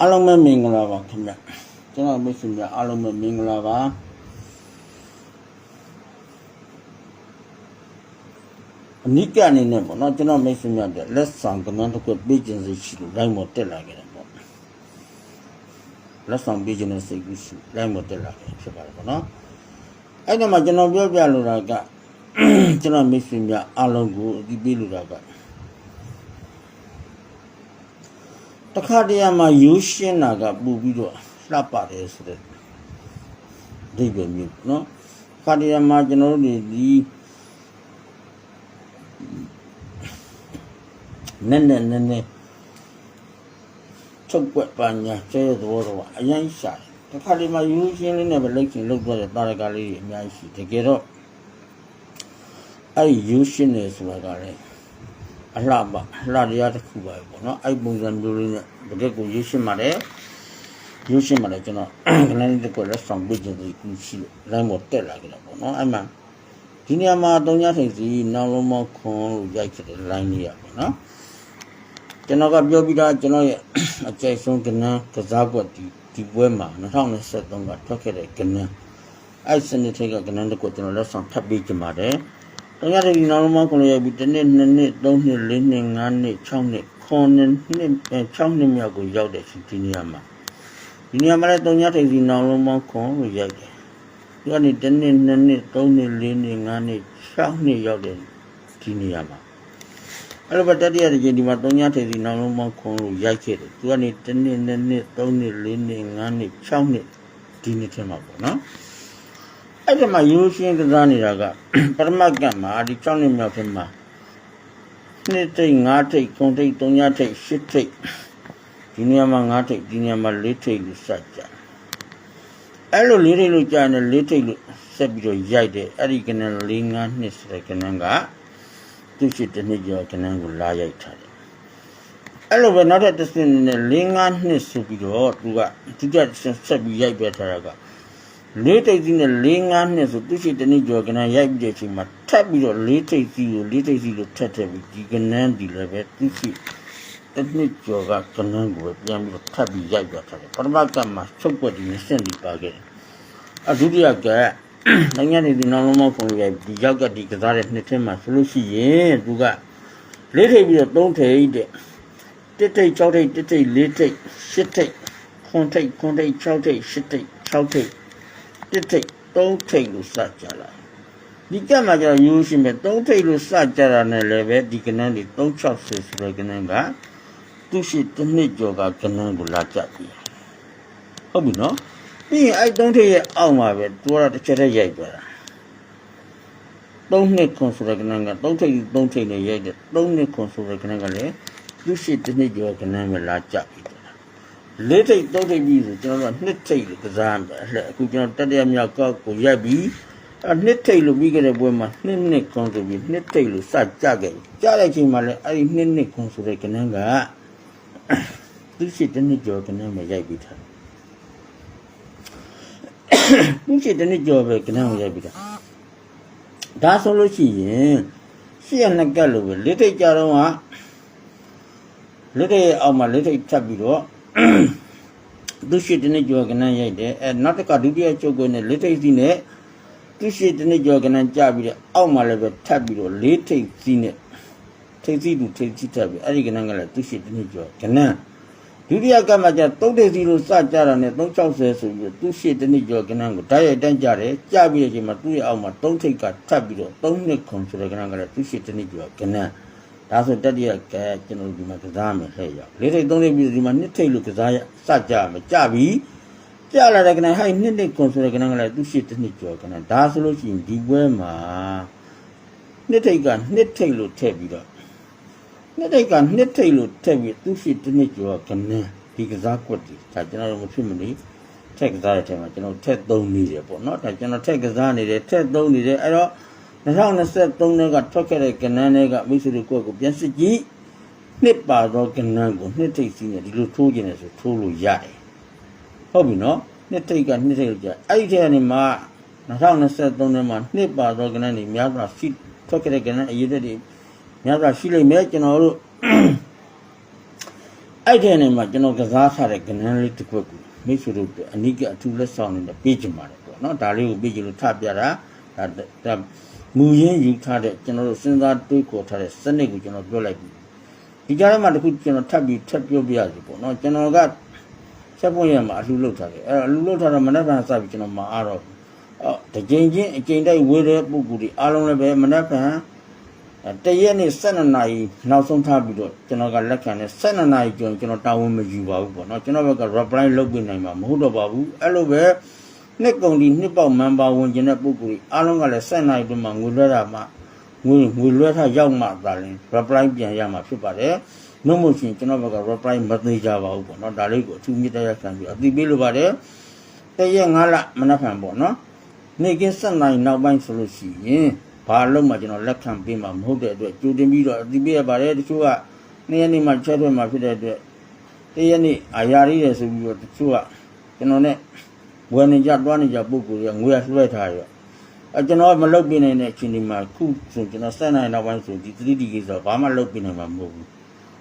အားလုံးပဲမင်္ဂလာပါခင်ဗျကျွန်တော်မိတ်ဆွေများအားလုံးပဲမင်္ဂလာပါအနိကအနေနဲ့ပေါ့နော်ကျွန်တော်မိတ်ဆွေများတဲ့လက်ဆောင်ကမန်းတစ်ခုပေးခြင်းစိတ်ရှိလို့ line ပေါ်တက်လာခဲ့တယ်ပေါ့လက်ဆောင်ပေးခြင်းနဲ့စိတ်ကူးရှိ line ပေါ်တက်လာခဲ့ဖြစ်ပါတယ်ပေါ့နော်အဲ့ဒီမှာကျွန်တော်ပြောပြလိုတာကကျွန်တော်မိတ်ဆွေများအားလုံးကိုအဒီပေးလိုတာက တခါတရံမှာရိုးရှင်းတာကပူပြီးတော့လှပတယ်ဆိုတဲ့အဓိပ္ပာယ်မျိုးเนาะခါတရံမှာကျွန်တော်တို့တွေဒီနည်းနည်းနည်းနည်းချုပ်ွက်ပါညာကျဲသဘောတော့အရင်ရှာတယ်တခါတရံမှာရိုးရှင်းလေးနဲ့ပဲလိုက်ချင်လောက်သွားတဲ့တာရကလေးတွေအများကြီးရှိတကယ်တော့အဲ့ဒီရိုးရှင်းနေဆိုတာကလည်း အလှပအလှတရားတစ်ခုပါပဲပေါ့နော်အဲ့ပုံစံမျိုးလေးနဲ့တကယ်ကိုရွှေ့ရှင်းပါတယ်ရွှေ့ရှင်းပါတယ်ကျွန်တော်ခဏလေးတစ်ခုလက်ဆောင်ပေးခြင်းဒီကူရှိလို့ line ပေါ်တက်လာကြတာပေါ့နော်အဲ့မှာဒီနေရာမှာတုံညာထိန်စီနောက်လုံးမခွန်လို့ရိုက်ခဲ့တဲ့ line လေးရပေါ့နော်ကျွန်တော်ကပြောပြီးသားကျွန်တော်ရဲ့အကြိုက်ဆုံးကဏ္ဍကစားကွက်ဒီဒီပွဲမှာ2023ကထွက်ခဲ့တဲ့ကဏ္ဍအဲ့စနစ်ထိတ်ကကဏ္ဍတစ်ခုကျွန်တော်လက်ဆောင်ထပ်ပေးကြပါတယ်။ တရားတွေနောက်လုံးမခုနှစ်ရက်ပြီးတစ်နှစ်နှစ်နှစ်သုံးနှစ်လေးနှစ်ငါးနှစ်၆နှစ်ခုနှစ်နှစ်အဲ၆နှစ်မြောက်ကိုရောက်တဲ့ဒီနေရာမှာဒီနေရာမှာလည်းတုံညာထိပ်စီနောက်လုံးမခွန်ကိုရိုက်တယ်။ဒီကနေတစ်နှစ်နှစ်နှစ်သုံးနှစ်လေးနှစ်ငါးနှစ်၆နှစ်ရောက်တဲ့ဒီနေရာမှာအဲ့လိုပဲတတိယတစ်ချိန်ဒီမှာတုံညာထိပ်စီနောက်လုံးမခွန်ကိုရိုက်ခဲ့တယ်။သူကနေတစ်နှစ်နှစ်နှစ်သုံးနှစ်လေးနှစ်ငါးနှစ်၆နှစ်ဒီနှစ်ထဲမှာပေါ့နော်။ အဲ့ဒီမှာရိုးရှင်းကစားနေတာကပရမတ်ကံမှာဒီ6နှစ်မြောက်ဖြစ်မှာနှစ်ထိတ်5ထိတ်3ထိတ်3ညထိတ်10ထိတ်ဒီနေရာမှာ5ထိတ်ဒီနေရာမှာ4ထိတ်လို့စကြအဲ့လို4ထိတ်လို့ကြာနေ4ထိတ်လို့ဆက်ပြီးတော့ရိုက်တယ်အဲ့ဒီကနန်4 5နှစ်ဆိုတဲ့ကနန်ကသူ့ရှိတစ်နှစ်ကျော်ကနန်ကိုလာရိုက်ထားတယ်အဲ့လိုပဲနောက်ထပ်တစ်စင်းနဲ့4 5နှစ်ဆိုပြီးတော့သူကသူကဆက်ပြီးရိုက်ပြထားတာက လေးတိတ်စီနဲ့လေးငါးနှစ်ဆိုသူရှိတနည်းကျော်ကနန်းရိုက်ပြီးတဲ့အချိန်မှာထပ်ပြီးတော့လေးတိတ်စီကိုလေးတိတ်စီကိုထပ်ထည့်ပြီးဒီကနန်းဒီလည်းပဲသူရှိတနည်းကျော်ကကနန်းကိုပဲပြန်ပြီးတော့ထပ်ပြီးရိုက်ပြထားတယ်ပထမကမှာချုပ်ွက်ဒီနဲ့စင့်ပြီးပါခဲ့တယ်အဒုတိယကနိုင်ငံနေဒီနောက်လုံးမောက်ခုံရိုက်ဒီရောက်ကဒီကစားတဲ့နှစ်ထင်းမှာဆိုလို့ရှိရင်သူကလေးထိပ်ပြီးတော့သုံးထိပ်တဲ့တစ်ထိပ်၆ထိပ်တစ်ထိပ်လေးထိပ်ရှစ်ထိပ်ခွန်ထိပ်ခွန်ထိပ်၆ထိပ်ရှစ်ထိပ်၆ထိပ် တစ်ထိတ်သုံးထိတ်လို့စကြလာဒီကမှာကျတော့ရိုးရှင်းပဲသုံးထိတ်လို့စကြတာနဲ့လည်းပဲဒီကနန်းတွေ360ဆိုတဲ့ကနန်းကသူရှိတစ်နှစ်ကျော်ကကနန်းကိုလာကြပြီဟုတ်ပြီနော်ပြီးရင်အဲ့သုံးထိတ်ရဲ့အောက်မှာပဲသူကတော့တစ်ချက်တည်းရိုက်သွားတာသုံးနှစ်ခွန်ဆိုတဲ့ကနန်းကသုံးထိတ်သုံးထိတ်နဲ့ရိုက်တယ်သုံးနှစ်ခွန်ဆိုတဲ့ကနန်းကလည်းသူရှိတစ်နှစ်ကျော်ကနန်းပဲလာကြပြီ လေးထိတ်သုံးထိတ်ပြီးဆိုကျွန်တော်တို့ကနှစ်ထိတ်လို့ကစားမယ်အဲ့အခုကျွန်တော်တတိယမြောက်ကောက်ကိုရိုက်ပြီးအနှစ်ထိတ်လို့ပြီးခဲ့တဲ့ပွဲမှာနှစ်နှစ်ခွန်ဆိုပြီးနှစ်ထိတ်လို့စကြခဲ့ပြီကြားတဲ့အချိန်မှာလည်းအဲ့ဒီနှစ်နှစ်ခွန်ဆိုတဲ့ကနန်းကသူရှိတစ်နှစ်ကျော်ကနန်းမှာရိုက်ပြီးထားသူရှိတစ်နှစ်ကျော်ပဲကနန်းကိုရိုက်ပြီးထားဒါဆိုလို့ရှိရင်ရှေ့ရနှစ်ကက်လို့ပဲလေးထိတ်ကြတော့ကလက်ထိတ်အောက်မှာလက်ထိတ်ထပ်ပြီးတော့ သူရှိတဲ့နေ့ကျော်ကနန်းရိုက်တယ်အဲနောက်တစ်ခါဒုတိယချုပ်ကွနဲ့လေးထိပ်စီနဲ့သူရှိတဲ့နေ့ကျော်ကနန်းကြပြီးတော့အောက်မှာလည်းပဲထပ်ပြီးတော့လေးထိပ်စီနဲ့ထိပ်စီသူထိပ်စီထပ်ပြီးအဲ့ဒီကနန်းကလည်းသူရှိတဲ့နေ့ကျော်ကနန်းဒုတိယကမှကျသုံးထိပ်စီလို့စကြတာနဲ့360ဆိုပြီးတော့သူရှိတဲ့နေ့ကျော်ကနန်းကိုဓာတ်ရိုက်တန်းကြတယ်ကြပြီးတဲ့အချိန်မှာသူ့ရဲ့အောက်မှာသုံးထိပ်ကထပ်ပြီးတော့3နှစ်ခွန်ဆိုတဲ့ကနန်းကလည်းသူရှိတဲ့နေ့ကျော်ကနန်း ဒါဆိုတတိယကဲကျွန်တော်ဒီမှာကစားမယ်လှည့်ရောက်လေးထိပ်သုံးထိပ်ပြီးဒီမှာနှစ်ထိပ်လို့ကစားရစကြမယ်ကြပြီကြလာတဲ့ကနဟိုင်းနှစ်နှစ်ကွန်ဆိုတဲ့ကနကလည်းသူရှိတစ်နှစ်ကျော်ကနဒါဆိုလို့ရှိရင်ဒီပွဲမှာနှစ်ထိပ်ကနှစ်ထိပ်လို့ထည့်ပြီးတော့နှစ်ထိပ်ကနှစ်ထိပ်လို့ထည့်ပြီးသူရှိတစ်နှစ်ကျော်ကနဒီကစားကွက်ဒီဒါကျွန်တော်တို့မဖြစ်မနေထက်ကစားတဲ့အချိန်မှာကျွန်တော်ထက်သုံးနေတယ်ပေါ့နော်ဒါကျွန်တော်ထက်ကစားနေတယ်ထက်သုံးနေတယ်အဲ့တော့ 2023ခုနှစ်ကထွက်ခဲ့တဲ့ကဏ္ဍတွေကမိတ်ဆွေတို့ကိုယ့်ကိုပြန်စစ်ကြည့်နှစ်ပါသောကဏ္ဍကိုနှစ်ထိပ်စီးနေဒီလိုထိုးကျင်တယ်ဆိုထိုးလို့ရတယ်ဟုတ်ပြီနော်နှစ်ထိပ်ကနှစ်ထိပ်လို့ကြာအဲ့ဒီထဲကနေမှ2023ထဲမှာနှစ်ပါသောကဏ္ဍတွေများစွာရှိထွက်ခဲ့တဲ့ကဏ္ဍအရေးသက်တွေများစွာရှိလိမ့်မယ်ကျွန်တော်တို့အဲ့ဒီနေမှာကျွန်တော်ကစားထားတဲ့ကနန်းလေးတစ်ခွက်ကိုမိတ်ဆွေတို့အတွက်အနိကအထူးလက်ဆောင်နေတဲ့ပေးချင်ပါတယ်ပေါ့နော်ဒါလေးကိုပေးချင်လို့ထပြတာဒါဒါ မူရင်းယူထားတဲ့ကျွန်တော်တို့စဉ်းစားတွေးခေါ်ထားတဲ့စနစ်ကိုကျွန်တော်ပြောလိုက်ပြီဒီကြားထဲမှာတစ်ခုကျွန်တော်ထပ်ပြီးထပ်ပြောပြရစီပေါ့နော်ကျွန်တော်ကချက်ပွင့်ရမှာအလှလုပ်ထားတယ်အဲ့တော့အလှလုပ်ထားတော့မနေ့ကစပြီးကျွန်တော်မအားတော့ဘူးအော်တကြိမ်ချင်းအကြိမ်တိုက်ဝေးတဲ့ပုံကူတွေအားလုံးလည်းပဲမနေ့ကတရက်နေ့12နာရီနောက်ဆုံးထားပြီးတော့ကျွန်တော်ကလက်ခံတဲ့12နာရီကျော်ကျွန်တော်တာဝန်မယူပါဘူးပေါ့နော်ကျွန်တော်ဘက်က reply လုပ်ပြနိုင်မှာမဟုတ်တော့ပါဘူးအဲ့လိုပဲ နှစ်ကုန်ဒီနှစ်ပေါက် member ဝင်ကျင်တဲ့ပုံကူတွေအားလုံးကလည်း12နာရီအတွင်းမှာငွေလွှဲတာမှငွေငွေလွှဲထားရောက်မှသာလင် reply ပြန်ရမှာဖြစ်ပါတယ်နှုတ်မို့ရှင်ကျွန်တော်ဘက်က reply မသေးကြပါဘူးပေါ့နော်ဒါလေးကိုအထူးမြတ်တရားခံပြီးအသိပေးလိုပါတယ်တရက်9လမနက်ဖြန်ပေါ့နော်နေ့ကင်း7နာရီနောက်ပိုင်းဆိုလို့ရှိရင်ဘာလို့မှကျွန်တော်လက်ခံပေးမှာမဟုတ်တဲ့အတွက်ကြိုတင်ပြီးတော့အသိပေးရပါတယ်တချို့ကနေ့ရက်နေ့မှချက်ထွက်မှာဖြစ်တဲ့အတွက်တရက်နေ့အာရရည်ရဆိုပြီးတော့တချို့ကကျွန်တော်နဲ့ ဝယ်နေကြတွားနေကြပုံကိုယ်ရငွေရလွှဲထားရအဲကျွန်တော်မလုပ်ပြနိုင်တဲ့အချိန်ဒီမှာခုဆိုကျွန်တော်7နိုင်နောက်ပိုင်းဆိုဒီ 3D ကိစ္စဘာမှလုပ်ပြနိုင်မှာမဟုတ်ဘူး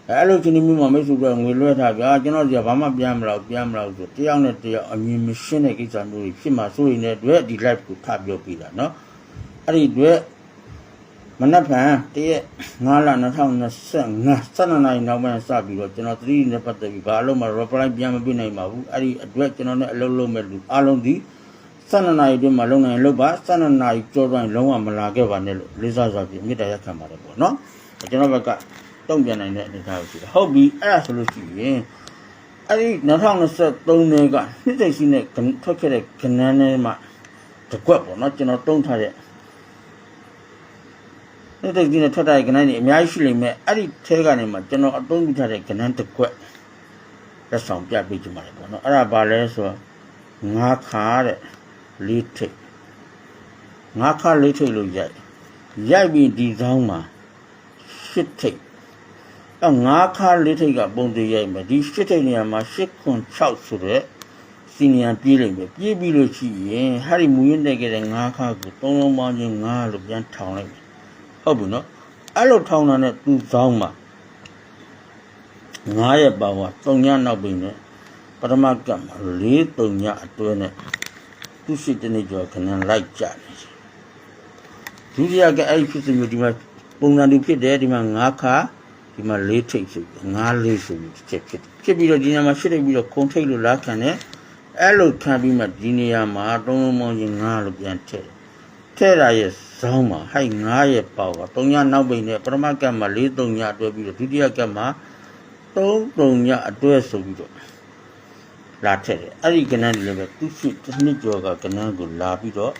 အဲအဲ့လိုချိန်ဒီမျိုးမှာမိတ်ဆွေတို့ငွေလွှဲထားကြကျွန်တော်ဒီကဘာမှပြန်မလို့ပြန်မလို့ဆိုတယောက်နဲ့တယောက်အမြင်မရှင်းတဲ့ကိစ္စမျိုးတွေဖြစ်မှာဆိုရင်လည်းတွေ့ဒီ live ကိုထပ်ပြောပြတာเนาะအဲ့ဒီတွေ့ မနက်ဖြန်တရက်9လ2025 12နိုင်နောက်ပိုင်းစပြီးတော့ကျွန်တော်3နဲ့ပတ်သက်ပြီးဘာလို့မှ reply ပြန်မပြနိုင်ပါဘူးအဲ့ဒီအတွက်ကျွန်တော်နဲ့အလုပ်လုပ်မဲ့လူအားလုံးဒီ12နာရီအတွင်းမှာလုံနိုင်လုပ်ပါ12နာရီကြောတိုင်းလုံးဝမလာခဲ့ပါနဲ့လို့လေးစားစွာဖြင့်မေတ္တာရက်ခံပါတယ်ပေါ့နော်ကျွန်တော်ဘက်ကတုံ့ပြန်နိုင်တဲ့အနေအထားကိုရှိတယ်ဟုတ်ပြီအဲ့ဒါဆိုလို့ရှိရင်အဲ့ဒီ2023年ကနှစ်သိမ့်ရှိနဲ့ထွက်ခဲ့တဲ့ကနန်းထဲမှာတကွက်ပေါ့နော်ကျွန်တော်တုံးထားတဲ့ နှစ်သိမ့်ရှိနဲ့ထွက်ထားတဲ့ကနန်းတွေအများကြီးရှိလိမ့်မယ်အဲ့ဒီထဲကနေမှကျွန်တော်အသုံးပြုထားတဲ့ကနန်းတကွက်လက်ဆောင်ပြပေးကြပါလေပေါ့နော်အဲ့ဒါဘာလဲဆိုတော့ငါးခါတဲ့လေးထိပ်ငါးခါလေးထိပ်လို့ရိုက်ရိုက်ပြီးဒီကောင်းမှာရှစ်ထိပ်အငါးခါလေးထိပ်ကပုံသေးရိုက်မယ်ဒီရှစ်ထိပ်နေရာမှာရှစ်ခွန်6ဆိုတဲ့စီနီယံပြေးလိမ့်မယ်ပြေးပြီးလို့ရှိရင်ဟာဒီမူရင်းတက်ခဲ့တဲ့ငါးခါကိုသုံးလုံးပေါင်းချင်းငါးလို့ပြန်ထောင်လိုက်မယ် ဟုတ်ပြီနော်အဲ့လိုထောင်တာနဲ့သူ့ကောင်းမှာငါးရဲ့ပါဝါ၃ညနောက်ပြီနဲ့ပထမကပ်မှာ၄၃ညအတွဲနဲ့သူရှိတဲ့နေကျော်ခဏလိုက်ကြတယ်ဒုတိယကအဲ့ဒီဖြစ်စဉ်မျိုးဒီမှာပုံစံတူဖြစ်တယ်ဒီမှာ၅ခါဒီမှာ၄ထိပ်ဆိုပြီး၅လေးဆိုပြီးဖြစ်ဖြစ်ဖြစ်ပြီးတော့ဒီနေရာမှာရှစ်ထိပ်ပြီးတော့ခုံထိပ်လို့လာခံတယ်အဲ့လိုခံပြီးမှဒီနေရာမှာသုံးလုံးပေါင်းချင်း၅လို့ပြန်ထည့်ထည့်တာရဲ့ ဇောင်းမှာဟိုက်9ရဲ့ပေါက်က3ညနောက်ပိန်နဲ့ပထမကပ်မှာ4 3ညအတွဲပြီးတော့ဒုတိယကပ်မှာ3 3ညအတွဲဆိုပြီးတော့လာထည့်တယ်အဲ့ဒီကဏ္ဍလည်းပဲသူရှိတစ်နှစ်ကျော်ကကဏ္ဍကိုလာပြီးတော့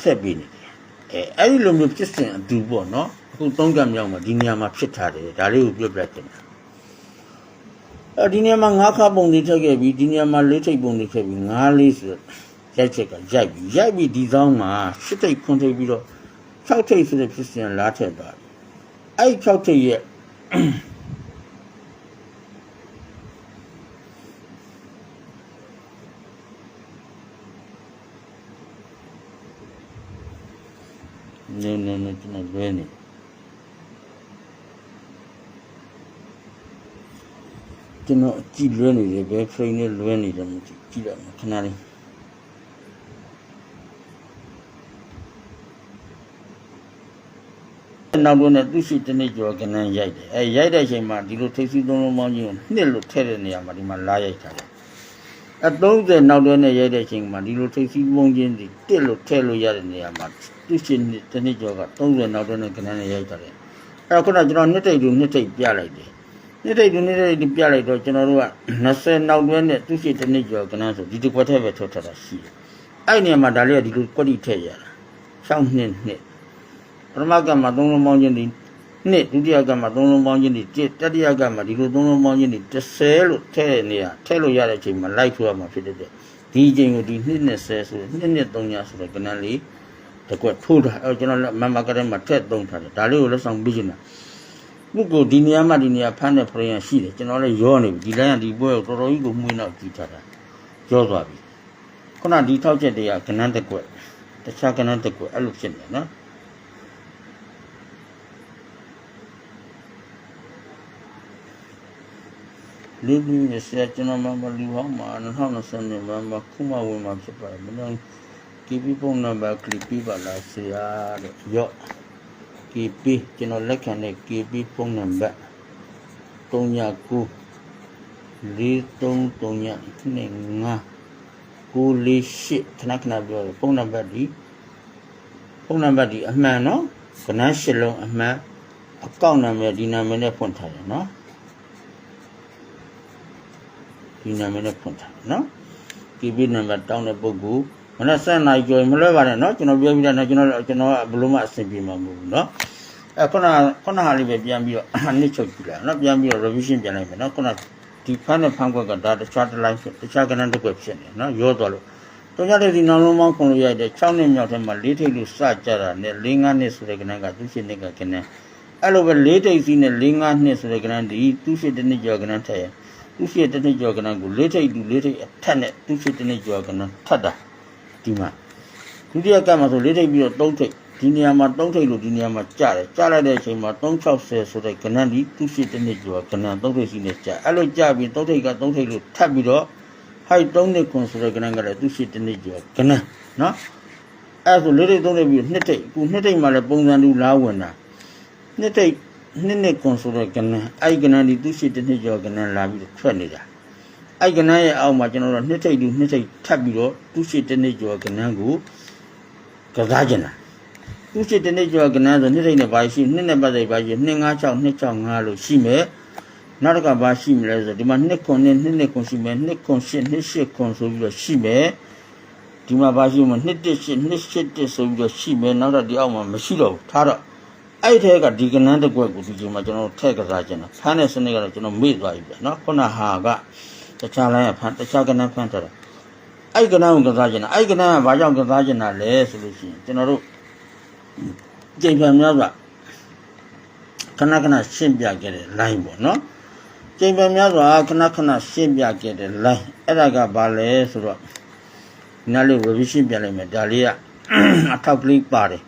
ထည့်ပြီးနေတယ်အဲအဲ့ဒီလိုမျိုးဖြစ်စဉ်အတူပေါ့နော်အခုသုံးကံမြောက်မှာဒီနေရာမှာဖြစ်ထားတယ်ဒါလေးကိုပြောပြတင်တာအဲဒီနေရာမှာငါးခါပုံတွေထည့်ခဲ့ပြီးဒီနေရာမှာလေးထိပ်ပုံတွေထည့်ပြီးငါးလေးဆို ရိုက်ချက်ကရိုက်ပြီးရိုက်ပြီးဒီဆောင်မှာရှစ်ထိပ်ခွန်ထိပ်ပြီးတော့၆ထိပ်ဆိုတဲ့ဖြစ်စဉ်လာထည့်သွားတယ်အဲ့၆ထိပ်ရဲ့နေနေနေကျွန်တော်လွဲနေကျွန်တော်ကြည့်လွဲနေတယ်ဘယ် frame နဲ့လွဲနေတယ်မသိကြည့်လိုက်မယ်ခဏလေး နောက်တော့ねသူရှိတနေ့ကျော်ကနန်းရိုက်တယ်အဲရိုက်တဲ့အချိန်မှာဒီလိုထိပ်စီးသုံးလုံးပေါင်းကြီးကိုနှစ်လို့ထည့်တဲ့နေရာမှာဒီမှာလာရိုက်ထားတယ်အ30နောက်တော့နဲ့ရိုက်တဲ့အချိန်မှာဒီလိုထိပ်စီးပုံချင်းဒီတစ်လို့ထည့်လို့ရတဲ့နေရာမှာသူရှိတနေ့ကျော်က30နောက်တော့နဲ့ကနန်းနဲ့ရိုက်ထားတယ်အဲ့တော့ခုနကျွန်တော်နှစ်တိတ်တူနှစ်တိတ်ပြလိုက်တယ်နှစ်တိတ်တူနှစ်တိတ်ပြလိုက်တော့ကျွန်တော်တို့က20နောက်တွဲနဲ့သူရှိတနေ့ကျော်ကနန်းဆိုဒီတစ်ခွက်ထဲပဲထုတ်ထားတာရှိတယ်အဲ့နေရာမှာဒါလေးကဒီလိုကွက်တိထည့်ရတာ6နှစ်နှစ် ပထမကမှာ3လုံးပေါင်းချင်းဒီနှစ်ဒုတိယကမှာ3လုံးပေါင်းချင်းဒီတတိယကမှာဒီလို3လုံးပေါင်းချင်းဒီ30လို့ထည့်နေရထည့်လို့ရတဲ့အချိန်မှာ like ဆိုရမှာဖြစ်တဲ့ဒီအချိန်ကိုဒီနှစ်20ဆိုနှစ်နှစ်3ညဆိုတော့ကနန်းလေးတကွက်ထိုးတာအဲကျွန်တော်မမကတဲ့မှာထက်သုံးထားတယ်ဒါလေးကိုလက်ဆောင်ပြချင်တာပုဂ္ဂိုလ်ဒီနေရာမှာဒီနေရာဖမ်းတဲ့ဖရင်ရှိတယ်ကျွန်တော်လည်းရောနေပြီဒီလိုင်းကဒီပွဲကိုတော်တော်ကြီးကိုမှုနောက်ကြည့်ထားတာရောသွားပြီခုနဒီထောက်ချက်တွေကကနန်းတကွက်တခြားကနန်းတကွက်အဲ့လိုဖြစ်နေနော် လူပြီးရစကျွန်တော်မှမလူဟောင်းမှာ2020နှစ်မှာခုမှဝင်မှာဖြစ်ပါတယ်မင်း KP ပုံနံပါတ်ကလစ်ပြပါလားဆရာတဲ့ရော့ KP ကျွန်တော်လက်ခံတဲ့ KP ပုံနံပါတ်39 4339ကိုလေးရှိခဏခဏပြောတယ်ပုံနံပါတ်ဒီပုံနံပါတ်ဒီအမှန်နော်ကနန်းရှစ်လုံးအမှန်အကောင့်နာမည်ဒီနာမည်နဲ့ဖွင့်ထားတယ်နော် ဒီနာမည်နဲ့ဖွင့်ထားတယ်နော် KB နံပါတ်တောင်းတဲ့ပုဂ္ဂိုလ်မနက်7နာရီကျော်ရင်မလွဲပါနဲ့နော်ကျွန်တော်ပြောပြီးတော့နော်ကျွန်တော်ကျွန်တော်ကဘယ်လိုမှအဆင်ပြေမှာမဟုတ်ဘူးနော်အဲခုနခုနဟာလေးပဲပြန်ပြီးတော့နှစ်ချုပ်ကြည့်လိုက်နော်ပြန်ပြီးတော့ revision ပြန်လိုက်မယ်နော်ခုနဒီဖန်းနဲ့ဖန်းကွက်ကဒါတခြားတစ်လိုက်ဖြစ်တခြားကဏ္ဍတစ်ကွက်ဖြစ်နေနော်ရောသွားလို့တော့ကြတဲ့ဒီနောက်လုံးမောင်းခုံလို့ရိုက်တဲ့6နှစ်မြောက်ထဲမှာ၄ထိပ်လို့စကြတာနဲ့၄၅နှစ်ဆိုတဲ့ကဏ္ဍကသူရှိနှစ်ကကဏ္ဍအဲ့လိုပဲ၄ထိပ်စီးနဲ့၄၅နှစ်ဆိုတဲ့ကဏ္ဍဒီသူရှိတစ်နှစ်ကျော်ကဏ္ဍထက် ရသူရှိတစ်နှစ်ကျော်ကဏ္ဍကို၄ထိပ်သူ၄ထိပ်အထက်နဲ့သူရှိတစ်နှစ်ကျော်ကဏ္ဍထပ်တာဒီမှာဒုတိယကမှာဆို၄ထိပ်ပြီးတော့၃ထိပ်ဒီနေရာမှာ၃ထိပ်လို့ဒီနေရာမှာကျတယ်ကျလိုက်တဲ့အချိန်မှာ360ဆိုတဲ့ကဏ္ဍဒီသူရှိတစ်နှစ်ကျော်ကဏ္ဍ၃ထိပ်စီးနဲ့ကျအဲ့လိုကျပြီး၃ထိပ်က၃ထိပ်လို့ထပ်ပြီးတော့ဟိုက်3နှစ်ခွန်ဆိုတဲ့ကဏ္ဍကလည်းသူရှိတစ်နှစ်ကျော်ကဏ္ဍနော်အဲ့ဆိုလေးထိပ်သုံးထိပ်ပြီးနှစ်ထိပ်အခုနှစ်ထိပ်မှလည်းပုံစံတူလားဝင်တာနှစ်ထိပ် နှစ်နှစ်ခွန်ဆိုတဲ့ကဏ္ဍအဲ့ကဏ္ဍဒီသူရှိတစ်နှစ်ကျော်ကဏ္ဍလာပြီးထွက်နေတာအဲ့ကဏ္ဍရဲ့အောက်မှာကျွန်တော်တို့နှစ်ထိပ်တူနှစ်ထိပ်ထပ်ပြီးတော့သူရှိတစ်နှစ်ကျော်ကဏ္ဍကိုကစားကြတာသူရှိတစ်နှစ်ကျော်ကဏ္ဍဆိုနှစ်ထိပ်နဲ့ပါရှိနှစ်နဲ့ပတ်သက်ပါရှိ256 265လို့ရှိမယ်နောက်တစ်ခါဘာရှိမလဲဆိုဒီမှာနှစ်ခွန်နဲ့နှစ်နှစ်ခွန်ရှိမယ်နှစ်ခွန်ရှစ်နှစ်ရှစ်ခွန်ဆိုပြီးတော့ရှိမယ်ဒီမှာဘာရှိမလဲနှစ်တစ်ရှစ်နှစ်ရှစ်တစ်ဆိုပြီးတော့ရှိမယ်နောက်တော့ဒီအောက်မှာမရှိတော့ဘူးထားတော့ အဲ့ဒီထဲကဒီကနန်းတစ်ကွက်ကိုဒီချိန်မှာကျွန်တော်ထည့်ကစားခြင်းတာဖမ်းတဲ့စနစ်ကတော့ကျွန်တော်မေ့သွားပြီဗျာနော်ခုနဟာကတခြားလိုင်းကဖမ်းတခြားကနန်းဖမ်းထားတာအဲ့ဒီကနန်းကိုကစားခြင်းတာအဲ့ဒီကနန်းကဘာကြောင့်ကစားခြင်းတာလဲဆိုလို့ရှိရင်ကျွန်တော်တို့ကြိမ်ပြန်များစွာခဏခဏရှင်းပြခဲ့တဲ့ line ပေါ့နော်ကျိန်ပယ်များစွာခဏခဏရှင်းပြခဲ့တဲ့ line အဲ့ဒါကဘာလဲဆိုတော့နားလေး revision ပြန်လိုက်မယ်ဒါလေးကအထောက်ကလေးပါတယ်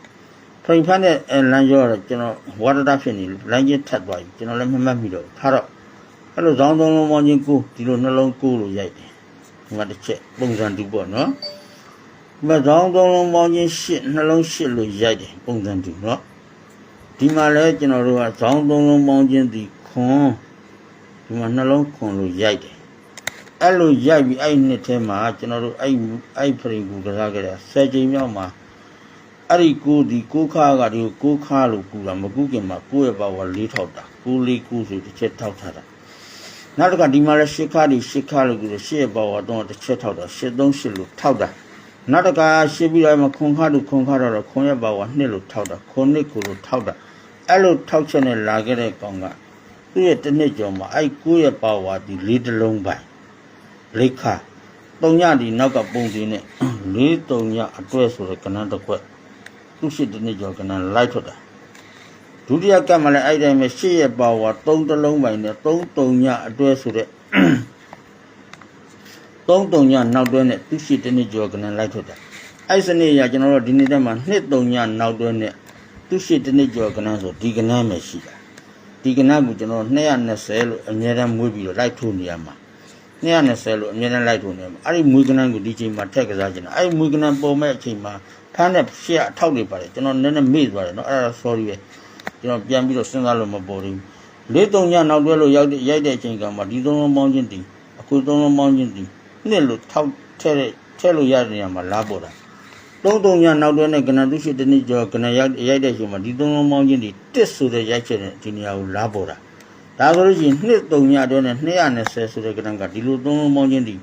ဖိန်ဖန်းတဲ့လမ်းကျော်တော့ကျွန်တော်ဝါဒတာဖြစ်နေလမ်းချင်းထပ်သွားပြီကျွန်တော်လည်းမမှတ်မိတော့ထားတော့အဲ့လိုဇောင်းသုံးလုံးပေါင်းချင်းကိုဒီလိုနှလုံးကိုလို့ရိုက်တယ်ဒီမှာတစ်ချက်ပုံစံတူပေါ့နော်ဒီမှာဇောင်းသုံးလုံးပေါင်းချင်းရှစ်နှလုံးရှစ်လို့ရိုက်တယ်ပုံစံတူနော်ဒီမှာလည်းကျွန်တော်တို့ကဇောင်းသုံးလုံးပေါင်းချင်းဒီခွန်ဒီမှာနှလုံးခွန်လို့ရိုက်တယ်အဲ့လိုရိုက်ပြီးအဲ့နှစ်ထဲမှာကျွန်တော်တို့အဲ့အဲ့ဖရင်ကိုကစားခဲ့တာဆယ်ချိန်မြောက်မှာ အဲ့ဒီကိုဒီကိုခါကဒီကိုခါလို့ကူတာမကူခင်မှာကိုရဲ့ဘာဝလေးထောက်တာကိုလေးကူဆိုတစ်ချက်ထောက်ထားတာနောက်တစ်ခါဒီမှာလည်းရှစ်ခါဒီရှစ်ခါလို့ကူတယ်ရှစ်ရဲ့ဘာဝတော့တစ်ချက်ထောက်တာရှစ်သုံးရှစ်လို့ထောက်တာနောက်တစ်ခါရှစ်ပြီးတော့မှခွန်ခါလို့ခွန်ခါတော့ခွန်ရဲ့ဘာဝနှစ်လို့ထောက်တာခွန်နှစ်ကိုလို့ထောက်တာအဲ့လိုထောက်ချက်နဲ့လာခဲ့တဲ့ကောင်ကသူ့ရဲ့တစ်နှစ်ကျော်မှာအဲ့ကိုယ့်ရဲ့ပါဝါဒီလေးတစ်လုံးပိုင်လေးခါတုံညဒီနောက်ကပုံစံနဲ့လေးတုံညအတွဲဆိုတဲ့ကဏ္ဍတစ်ခွက် သူ့ရှိတစ်နှစ်ကျော်ကဏ္ဍလိုက်ထွက်တာဒုတိယကပ်မှာလည်းအဲ့တိုင်းပဲရှစ်ရဲ့ပါဝါသုံးတစ်လုံးပိုင်နဲ့သုံးတုံညအတွဲဆိုတဲ့သုံးတုံညနောက်တွဲနဲ့သူ့ရှိတစ်နှစ်ကျော်ကဏ္ဍလိုက်ထွက်တာအဲ့စနစ်အရကျွန်တော်တို့ဒီနေ့တက်မှာနှစ်တုံညနောက်တွဲနဲ့သူ့ရှိတစ်နှစ်ကျော်ကဏ္ဍဆိုဒီကဏ္ဍပဲရှိတာဒီကနတ်ကိုကျွန်တော်220လို့အမြဲတမ်းမွေးပြီးတော့လိုက်ထိုးနေရမှာ 220လို့အမြဲတမ်းလိုက်ထုံနေမှာအဲ့ဒီမွေးကနန်းကိုဒီချိန်မှာထက်ကစားချင်တာအဲ့ဒီမွေးကနန်းပုံမဲ့အချိန်မှာဖမ်းတဲ့ရှေ့အထောက်တွေပါတယ်ကျွန်တော်နည်းနည်းမေ့သွားတယ်နော်အဲ့ဒါ sorry ပဲကျွန်တော်ပြန်ပြီးတော့စဉ်းစားလို့မပေါ်သေးဘူးလေးတုံညနောက်တွဲလို့ရောက်တဲ့ရိုက်တဲ့အချိန်ကမှဒီသုံးလုံးပေါင်းချင်းတီအခုသုံးလုံးပေါင်းချင်းတီနှစ်လို့ထောက်ထဲတဲ့ထဲလို့ရတဲ့နေရာမှာလာပေါ်တာသုံးတုံညနောက်တွဲနဲ့ကနသူရှိတနည်းကျော်ကနရိုက်ရိုက်တဲ့အချိန်မှာဒီသုံးလုံးပေါင်းချင်းတီတစ်ဆိုတဲ့ရိုက်ချက်နဲ့ဒီနေရာကိုလာပေါ်တာ ဒါဆိုလို့ရှိရင်နှစ်တုံညအတွဲနဲ့220ဆိုတဲ့ကနန်ကဒီလိုသုံးလုံးပေါင်းချင်းတီ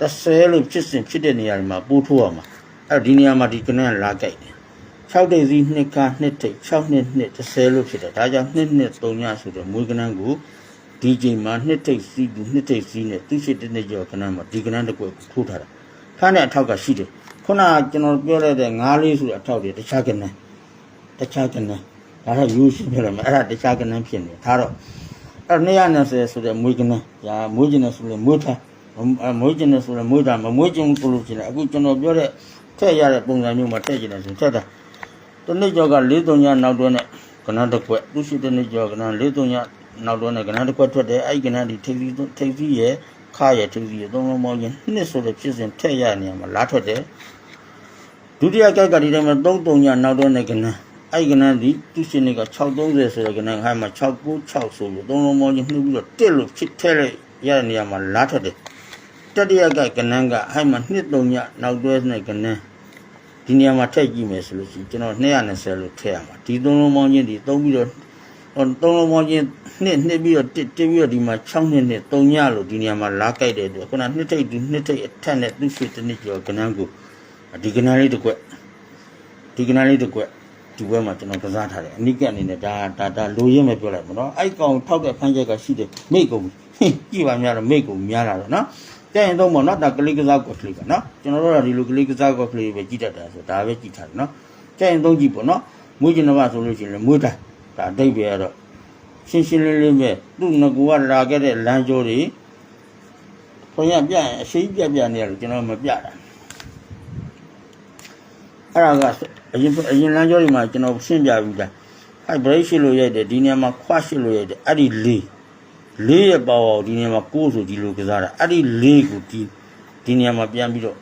30လို့ဖြစ်စဉ်ဖြစ်တဲ့နေရာတွေမှာပို့ထိုးရမှာအဲ့ဒီနေရာမှာဒီကနန်လာကြိုက်တယ်6တိတ်စီ2က2တိတ်6နှစ်2 30လို့ဖြစ်တယ်ဒါကြောင့်2နှစ်3ညဆိုတဲ့မွေးကနန်းကိုဒီချိန်မှာ2တိတ်စီ2တိတ်စီနဲ့သူရှိတဲ့နှစ်ကျော်ကနန်းမှာဒီကနန်းတစ်ကွက်ထိုးထားတာဖမ်းတဲ့အထောက်ကရှိတယ်ခုနကကျွန်တော်ပြောလိုက်တဲ့9လေးဆိုတဲ့အထောက်တွေတခြားကနန်းတခြားကနန်းဒါတော့ယူရှိပြရမယ်အဲ့ဒါတခြားကနန်းဖြစ်နေဒါတော့ အဲ့220ဆိုတဲ့မွေးကနန်းဒါမွေးကျင်တယ်ဆိုလို့မွေးထားမွေးကျင်တယ်ဆိုလို့မွေးတာမမွေးကျင်ဘူးလို့ဖြစ်တယ်အခုကျွန်တော်ပြောတဲ့ထည့်ရတဲ့ပုံစံမျိုးမှာထည့်ကျင်တယ်ဆိုထည့်တာတနစ်ကျော်က၄၃ညနောက်တွဲနဲ့ကဏ္ဍတစ်ခွက်သူရှိတဲ့နေ့ကျော်ကဏ္ဍ၄၃ညနောက်တော့နဲ့ကဏ္ဍတစ်ခွက်ထွက်တယ်အဲ့ဒီကဏ္ဍဒီထိပ်စီးထိပ်စီးရဲ့ခါရဲ့ထိပ်စီးရဲ့သုံးလုံးပေါင်းချင်းနှစ်ဆိုတဲ့ဖြစ်စဉ်ထက်ရနေရမှာလာထွက်တယ်ဒုတိယကက်ကဒီထဲမှာ3 3ညနောက်တော့နဲ့ကဏ္ဍ အဲ့ဒီကဏ္ဍဒီသူရှင်တွေက630ဆိုတဲ့ကဏ္ဍဟိုင်းမှာ696ဆိုပြီးသုံးလုံးပေါင်းချင်းနှုတ်ပြီးတော့တစ်လို့ဖြစ်ထဲလိုက်ရတဲ့နေရာမှာလာထွက်တယ်တတိယကကဏ္ဍကဟိုင်းမှာ2 3ညနောက်တွဲနဲ့ကဏ္ဍဒီနေရာမှာထည့်ကြည့်မယ်ဆိုလို့ရှိရင်ကျွန်တော်220လို့ထည့်ရမှာဒီသုံးလုံးပေါင်းချင်းဒီသုံးပြီးတော့ဟိုသုံးလုံးပေါင်းချင်းနှစ်နှစ်ပြီးတော့တစ်တစ်ပြီးတော့ဒီမှာ6နှစ်နှစ်3ညလို့ဒီနေရာမှာလာကြိုက်တဲ့အတွက်ခုနနှစ်ထိပ်ဒီနှစ်ထိပ်အထက်နဲ့သူ့ရှိတစ်နှစ်ကျော်ကဏ္ဍကိုဒီကဏ္ဍလေးတစ်ခွက်ဒီကဏ္ဍလေးတစ်ခွက် ဒီဘက်မှာကျွန်တော်ကစားထားတယ်အနိကအနေနဲ့ဒါဒါဒါလိုရင်းပဲပြောလိုက်မနော်အဲ့ကောင်ထောက်တဲ့ဖမ်းချက်ကရှိတယ်မိတ်ကုန်ပြီဟင်းကြည့်ပါများတော့မိတ်ကုန်များလာတော့နော်တဲ့ရင်တော့မနော်ဒါကလေးကစားကော့ကလေးကနော်ကျွန်တော်တို့ကဒီလိုကလေးကစားကော့ကလေးပဲကြည့်တတ်တာဆိုဒါပဲကြည့်ထားတယ်နော်တဲ့ရင်တော့ကြည့်ပေါ့နော်မွေးကျင်တော့ဆိုလို့ရှိရင်လည်းမွေးတိုင်းဒါအတိတ်ပဲကတော့ရှင်းရှင်းလင်းလင်းပဲသူ့ငကူကလာခဲ့တဲ့လမ်းကြိုးတွေခွန်ရပြရင်အရှိပြပြနေရလို့ကျွန်တော်မပြတာအဲ့ဒါက အရင်အရင်လမ်းကြိုးတွေမှာကျွန်တော်ရှင်းပြပြီးသားအဲ့ break ရှိလို့ရိုက်တယ်ဒီနေရာမှာခွရှိလို့ရိုက်တယ်အဲ့ဒီလေးလေးရဲ့ပါဝါကိုဒီနေရာမှာကိုးဆိုဒီလိုကစားတာအဲ့ဒီလေးကိုဒီဒီနေရာမှာပြန်ပြီးတော့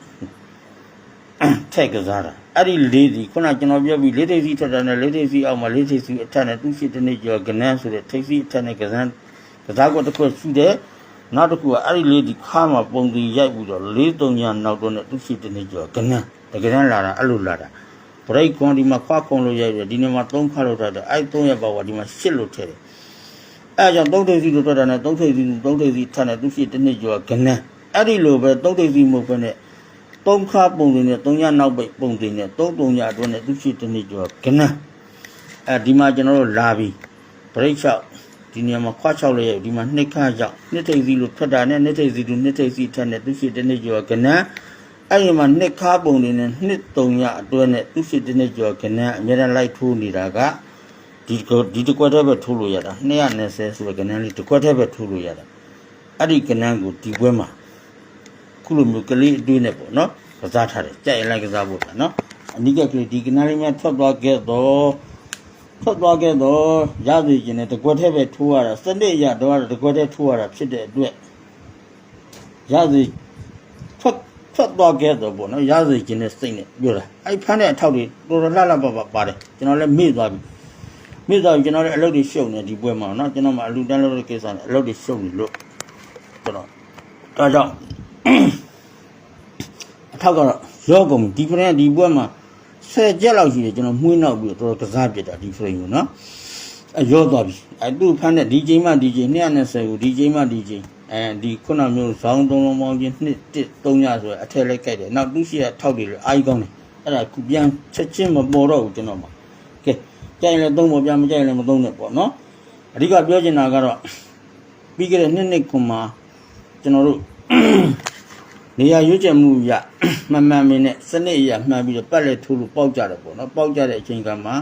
ထက်ကစားတာအဲ့ဒီလေးဒီခုနကျွန်တော်ပြောပြီးလေးထိပ်စီထက်တာနဲ့လေးထိပ်စီအောက်မှာလေးထိပ်စီအထက်နဲ့သူရှိတဲ့နေ့ကျော်ကနန်းဆိုတဲ့ထိပ်စီအထက်နဲ့ကစားကစားကွက်တစ်ခုရှိတယ်နောက်တစ်ခုကအဲ့ဒီလေးဒီခါမှာပုံတီရိုက်ပြီးတော့လေးသုံးညနောက်တော့နဲ့သူရှိတဲ့နေ့ကျော်ကနန်းတကယ်တမ်းလာတာအဲ့လိုလာတာ break ကွန်ဒီမှာခွာကုံလို့ရိုက်တယ်ဒီနေ့မှာ3ခါလို့ထားတယ်အဲ့3ရဲ့ပါဝါဒီမှာ8လို့ထည့်တယ်အဲကြောင့်သုံးထိပ်စီလို့တွေ့တာနဲ့သုံးထိပ်စီသုံးထိပ်စီထပ်နေသူရှိတစ်နှစ်ကျော်ကနန်းအဲ့ဒီလိုပဲသုံးထိပ်စီမဟုတ်ဘဲနဲ့သုံးခါပုံတွေနဲ့သုံးညနောက်ပိတ်ပုံတွေနဲ့သုံးပုံညအတွင်းနဲ့သူရှိတစ်နှစ်ကျော်ကနန်းအဲဒီမှာကျွန်တော်တို့လာပြီဘရိတ်ချောက်ဒီနေရာမှာခွားချောက်လေးရဲ့ဒီမှာနှစ်ခါကြောက်နှစ်ထိပ်စီလို့ထွက်တာနဲ့နှစ်ထိပ်စီလို့နှစ်ထိပ်စီထပ်နေသူရှိတစ်နှစ်ကျော်ကနန်း အဲ့ဒီမှာနှစ်ခါပုံတွေနဲ့နှစ်သုံးညအတွင်းနဲ့သူရှိတစ်နှစ်ကျော်ကနန်းအများအားလိုက်ထိုးနေတာကဒီကဒီတစ်ကွက်တည်းပဲထိုးလို့ရတာ220ဆိုတဲ့ကဏ္ဍလေးတစ်ကွက်တည်းပဲထိုးလို့ရတာအဲ့ဒီကဏ္ဍကိုဒီဘွဲမှာခုလိုမျိုးကလေးအတွေးနဲ့ပေါ့နော်ကစားထားတယ်ကြိုက်ရင်လိုက်ကစားဖို့တာနော်အနိကကလေးဒီကဏ္ဍလေးများထွက်သွားခဲ့တော့ထွက်သွားခဲ့တော့ရသည်ကျင်တဲ့တစ်ကွက်တည်းပဲထိုးရတာစနစ်ရတော့တစ်ကွက်တည်းထိုးရတာဖြစ်တဲ့အတွက်ရသည်ထွက် ထွက်သွားခဲ့တော့ပေါ့နော်ရစေခြင်းနဲ့စိတ်နဲ့ပြောတာအဲ့ဖမ်းတဲ့အထောက်တွေတော်တော်လှလှပပပါတယ်ကျွန်တော်လည်းမေ့သွားပြီမေ့သွားပြီကျွန်တော်လည်းအလုပ်တွေရှုပ်နေဒီပွဲမှာနော်ကျွန်တော်မှအလူတန်းလုပ်တဲ့ကိစ္စနဲ့အလုပ်တွေရှုပ်နေလို့ကျွန်တော်ဒါကြောင့်အထောက်ကတော့ရော့ကုန်ဒီဖရင်ဒီပွဲမှာ10ချက်လောက်ရှိတယ်ကျွန်တော်မှုနောက်ပြီးတော့တော်တော်ကစားပြစ်တာဒီဖရင်ကိုနော်အရော့သွားပြီအဲ့သူ့ဖမ်းတဲ့ဒီချိန်မှဒီချိန်290ကိုဒီချိန်မှဒီချိန် အဲဒီခုနမျိုးဇောင်းသုံးလုံးပေါင်းချင်း2 1 3ညဆိုရအထက်လိုက်ကြိုက်တယ်နောက်သူ့ရှိရထောက်တွေလည်းအာကြီးကောင်းတယ်အဲ့ဒါခုပြန်ချက်ချင်းမပေါ်တော့ဘူးကျွန်တော်မှာကဲကြိုင်လည်းသုံးဖို့ပြမကြိုင်လည်းမသုံးနဲ့ပေါ့နော်အဓိကပြောချင်တာကတော့ပြီးခဲ့တဲ့နှစ်နှစ်ခွန်မှာကျွန်တော်တို့နေရာရွေးချယ်မှုရမှန်မှန်မင်းနဲ့စနစ်ရမှန်ပြီးတော့ပတ်လက်ထိုးလို့ပေါက်ကြတယ်ပေါ့နော်ပေါက်ကြတဲ့အချိန်ကမှ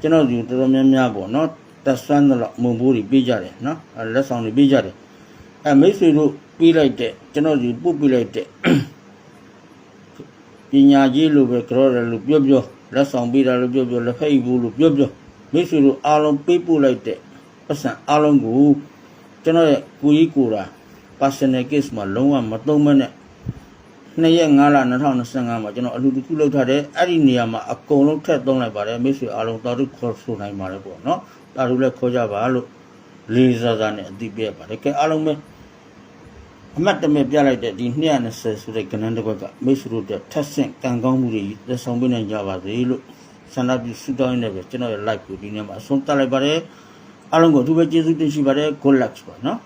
ကျွန်တော်ဒီတော်တော်များများပေါ့နော်တက်ဆွမ်းတော့မုံဘိုးတွေပေးကြတယ်နော်အဲလက်ဆောင်တွေပေးကြတယ် အဲမိတ်ဆွေတို့ပေးလိုက်တဲ့ကျွန်တော်ဒီပို့ပေးလိုက်တဲ့ပညာကြီးလို့ပဲကြောတယ်လို့ပြောပြောလက်ဆောင်ပေးတာလို့ပြောပြောလက်ဖက်ဘူးလို့ပြောပြောမိတ်ဆွေတို့အားလုံးပေးပို့လိုက်တဲ့ပတ်စံအားလုံးကိုကျွန်တော်ရဲ့ကိုကြီးကိုယ်တာ personal case မှာလုံးဝမသုံးမနဲ့2ရက်5လ2025မှာကျွန်တော်အလူတစ်ခုလောက်ထားတယ်အဲ့ဒီနေရာမှာအကုန်လုံးထည့်သုံးလိုက်ပါတယ်မိတ်ဆွေအားလုံးတော်တို့ခေါ်ဆိုနိုင်ပါတယ်ပေါ့နော်တော်တို့လည်းခေါ်ကြပါလို့ လေးစားစားနဲ့အတိပြပါတယ်ကဲအားလုံးပဲအမတ်တမဲ့ပြလိုက်တဲ့ဒီ220ဆိုတဲ့ကဏ္ဍတစ်ခွက်ကမိတ်ဆွေတို့အတွက်ထပ်ဆင့်ကံကောင်းမှုတွေသက်ဆောင်ပေးနိုင်ကြပါစေလို့ဆန္ဒပြုဆုတောင်းနေပဲကျွန်တော်ရဲ့ live ကိုဒီနေ့မှာအဆုံးသတ်လိုက်ပါတယ်အားလုံးကိုအထူးပဲကျေးဇူးတင်ရှိပါတယ် good luck ပါနော်